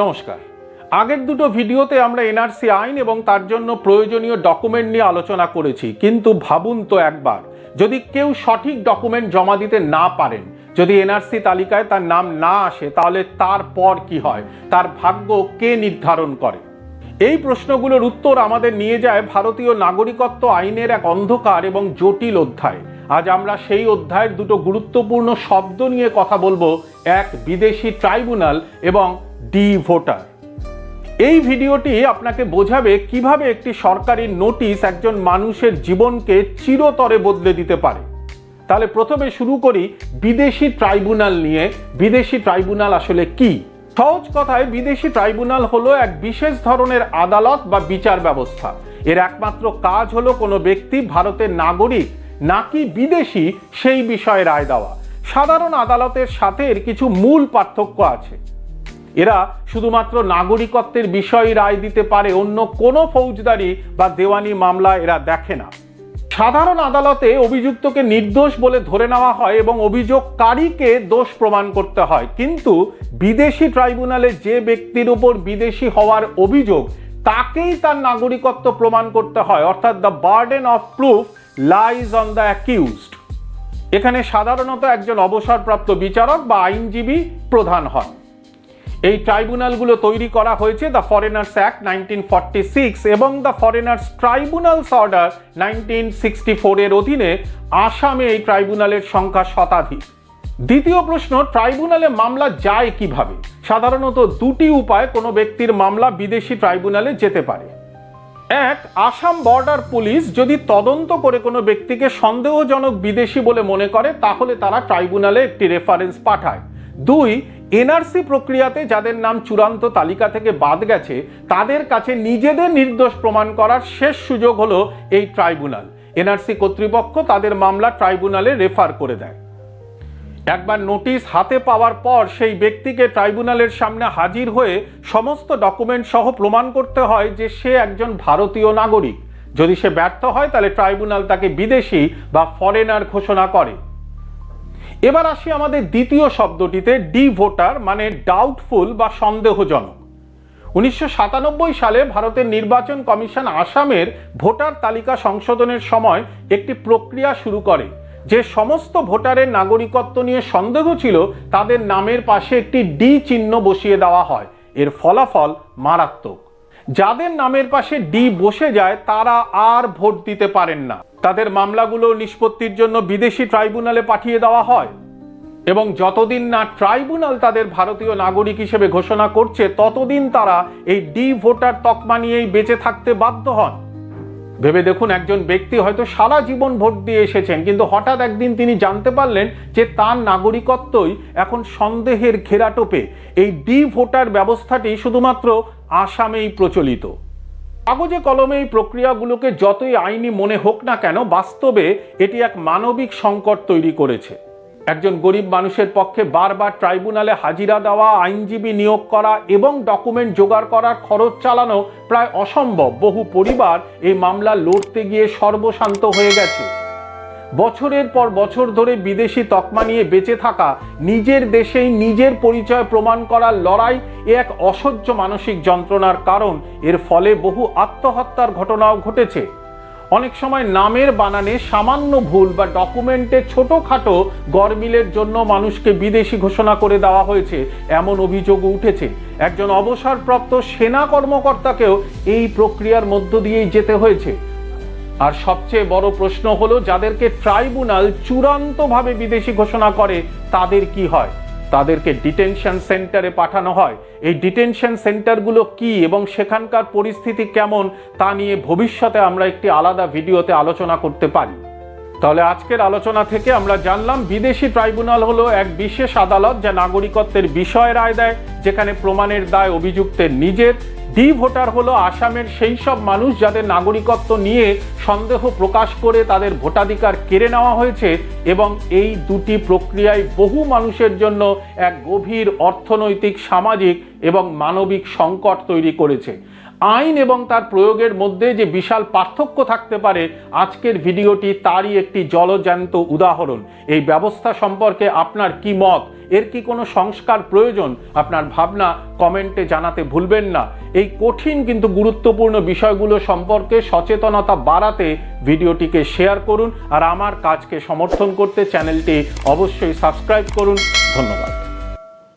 নমস্কার। আগের দুটো ভিডিওতে আমরা এনআরসি আইন এবং তার জন্য প্রয়োজনীয় ডকুমেন্ট নিয়ে আলোচনা করেছি, কিন্তু ভাবুন তো একবার, যদি কেউ সঠিক ডকুমেন্ট জমা দিতে না পারেন, যদি এনআরসি তালিকায় তার নাম না আসে, তাহলে তারপর কি হয়? তার ভাগ্য কে নির্ধারণ করে? এই প্রশ্নগুলোর উত্তর আমাদের নিয়ে যায় ভারতীয় নাগরিকত্ব আইনের এক অন্ধকার এবং জটিল অধ্যায়। আজ আমরা সেই অধ্যায়ের দুটো গুরুত্বপূর্ণ শব্দ নিয়ে কথা বলব, এক বিদেশি ট্রাইব্যুনাল এবং ডি ভোটার। এই ভিডিওটি আপনাকে বোঝাবে কীভাবে একটি সরকারি নোটিশ একজন মানুষের জীবনকে চিরতরে বদলে দিতে পারে। তাহলে প্রথমে শুরু করি বিদেশি ট্রাইব্যুনাল নিয়ে। বিদেশি ট্রাইব্যুনাল আসলে কি? সহজ কথায় বিদেশি ট্রাইব্যুনাল হলো এক বিশেষ ধরনের আদালত বা বিচার ব্যবস্থা। এর একমাত্র কাজ হলো কোনো ব্যক্তি ভারতের নাগরিক নাকি বিদেশি সেই বিষয়ে রায় দেওয়া। সাধারণ আদালতের সাথে এর কিছু মূল পার্থক্য আছে। এরা শুধুমাত্র নাগরিকত্বের বিষয়ে রায় দিতে পারে, অন্য কোনো ফৌজদারি বা দেওয়ানি মামলা এরা দেখে না। সাধারণ আদালতে অভিযুক্তকে নির্দোষ বলে ধরে নেওয়া হয় এবং অভিযোগকারীকে দোষ প্রমাণ করতে হয়। কিন্তু বিদেশি ট্রাইব্যুনালে যে ব্যক্তির উপর বিদেশি হওয়ার অভিযোগ, তাকেই তার নাগরিকত্ব প্রমাণ করতে হয়। অর্থাৎ the burden of proof lies on the accused এখানে সাধারণত একজন অবসরপ্রাপ্ত বিচারক বা আইনজীবী প্রধান হন। এই ট্রাইব্যুনালগুলো তৈরি করা হয়েছে the Foreigners Act nineteen forty six এবং the Foreigners Tribunals Order nineteen sixty ফোরের অধীনে আসামে এই ট্রাইব্যুনালের সংখ্যা শতাধিক। দ্বিতীয় প্রশ্ন, ট্রাইব্যুনালে মামলা যায় কীভাবে? সাধারণত দুটি উপায় কোনো ব্যক্তির মামলা বিদেশি ট্রাইব্যুনালে যেতে পারে। এক, আসাম বর্ডার পুলিশ যদি তদন্ত করে কোনো ব্যক্তিকে সন্দেহজনক বিদেশি বলে মনে করে, তাহলে তারা ট্রাইব্যুনালে একটি রেফারেন্স পাঠায়। দুই, এনআরসি প্রক্রিয়াতে যাদের নাম চূড়ান্ত তালিকা থেকে বাদ গেছে, তাদের কাছে নিজেদের নির্দোষ প্রমাণ করার শেষ সুযোগ হলো এই ট্রাইব্যুনাল। এনআরসি কর্তৃপক্ষ তাদের মামলা ট্রাইব্যুনালে রেফার করে দেয়। একবার নোটিশ হাতে পাওয়ার পর সেই ব্যক্তিকে ট্রাইব্যুনালের সামনে হাজির হয়ে সমস্ত ডকুমেন্ট সহ প্রমাণ করতে হয় যে সে একজন ভারতীয় নাগরিক। যদি সে ব্যর্থ হয়, তাহলে ট্রাইব্যুনাল তাকে বিদেশি বা ফরেনার ঘোষণা করে। এবার আসি আমাদের দ্বিতীয় শব্দটিতে ডি ভোটার মানে ডাউটফুল বা সন্দেহজনক। উনিশশো সাতানব্বই সালে ভারতের নির্বাচন কমিশন আসামের ভোটার তালিকা সংশোধনের সময় একটি প্রক্রিয়া শুরু করে, যে সমস্ত ভোটারের নাগরিকত্ব নিয়ে সন্দেহ ছিল, তাদের নামের পাশে একটি ডি চিহ্ন বসিয়ে দেওয়া হয়। এর ফলাফল মারাত্মক। যাদের নামের পাশে ডি বসে যায়, তারা আর ভোট দিতে পারেন না। তাদের মামলাগুলো নিষ্পত্তির জন্য বিদেশি ট্রাইব্যুনালে পাঠিয়ে দেওয়া হয়। এবং যতদিন না ট্রাইব্যুনাল তাদের ভারতীয় নাগরিক হিসেবে ঘোষণা করছে, ততদিন তারা এই ডি ভোটার তকমা নিয়েই বেঁচে থাকতে বাধ্য হন। ভেবে দেখুন, একজন ব্যক্তি হয়তো সারা জীবন ভোট দিয়ে এসেছেন, কিন্তু হঠাৎ একদিন তিনি জানতে পারলেন যে তার নাগরিকত্বই এখন সন্দেহের ঘেরাটোপে এই ডি ভোটার ব্যবস্থাটি শুধুমাত্র আসামেই প্রচলিত। কাগজে কলমে এই প্রক্রিয়াগুলোকে যতই আইনি মনে হোক না কেন, বাস্তবে এটি এক মানবিক সংকট তৈরি করেছে। একজন গরিব মানুষের পক্ষে বারবার ট্রাইব্যুনালে হাজিরা দেওয়া, আইনজীবী নিয়োগ করা এবং ডকুমেন্ট জোগাড় করার খরচ চালানো প্রায় অসম্ভব। বহু পরিবার এই মামলা লড়তে গিয়ে সর্বশান্ত হয়ে গেছে। বছরের পর বছর ধরে বিদেশি তকমা নিয়ে বেঁচে থাকা, নিজের দেশেই নিজের পরিচয় প্রমাণ করার লড়াই এ এক অসহ্য মানসিক যন্ত্রণার কারণ। এর ফলে বহু আত্মহত্যার ঘটনাও ঘটেছে। অনেক সময় নামের বানানে সামান্য ভুল বা ডকুমেন্টে ছোটোখাটো গরমিলের জন্য মানুষকে বিদেশি ঘোষণা করে দেওয়া হয়েছে, এমন অভিযোগও উঠেছে। একজন অবসরপ্রাপ্ত সেনা কর্মকর্তাকেও এই প্রক্রিয়ার মধ্য দিয়েই যেতে হয়েছে। আর সবচেয়ে বড় প্রশ্ন হলো, যাদেরকে ট্রাইব্যুনাল চূড়ান্তভাবে বিদেশি ঘোষণা করে, তাদের কি হয়? তাদেরকে ডিটেনশন সেন্টারে পাঠানো হয়। এই ডিটেনশন সেন্টারগুলো কি এবং সেখানকার পরিস্থিতি কেমন, তা নিয়ে ভবিষ্যতে আমরা একটি আলাদা ভিডিওতে আলোচনা করতে পারি। তাহলে আজকের আলোচনা থেকে আমরা জানলাম, বিদেশি ট্রাইব্যুনাল হলো এক বিশেষ আদালত যা নাগরিকত্বের বিষয়ে রায় দেয়, যেখানে প্রমাণের দায় অভিযুক্তের নিজের ডি ভোটার হলো আসামের সেই সব মানুষ যাদের নাগরিকত্ব নিয়ে সন্দেহ প্রকাশ করে তাদের ভোটাধিকার কেড়ে নেওয়া হয়েছে এবং এই দুটি প্রক্রিয়ায় বহু মানুষের জন্য এক গভীর অর্থনৈতিক, সামাজিক এবং মানবিক সংকট তৈরি করেছে। আইন এবং তার প্রয়োগের মধ্যে যে বিশাল পার্থক্য থাকতে পারে, আজকের ভিডিওটি তারই একটি জলজ্যান্ত উদাহরণ। এই ব্যবস্থা সম্পর্কে আপনার কি মত? এর কি কোনো সংস্কার প্রয়োজন? আপনার ভাবনা কমেন্টে জানাতে ভুলবেন না। এই কঠিন কিন্তু গুরুত্বপূর্ণ বিষয়গুলো সম্পর্কে সচেতনতা বাড়াতে ভিডিওটিকে শেয়ার করুন, আর আমার কাজকে সমর্থন করতে চ্যানেলটি অবশ্যই সাবস্ক্রাইব করুন। ধন্যবাদ।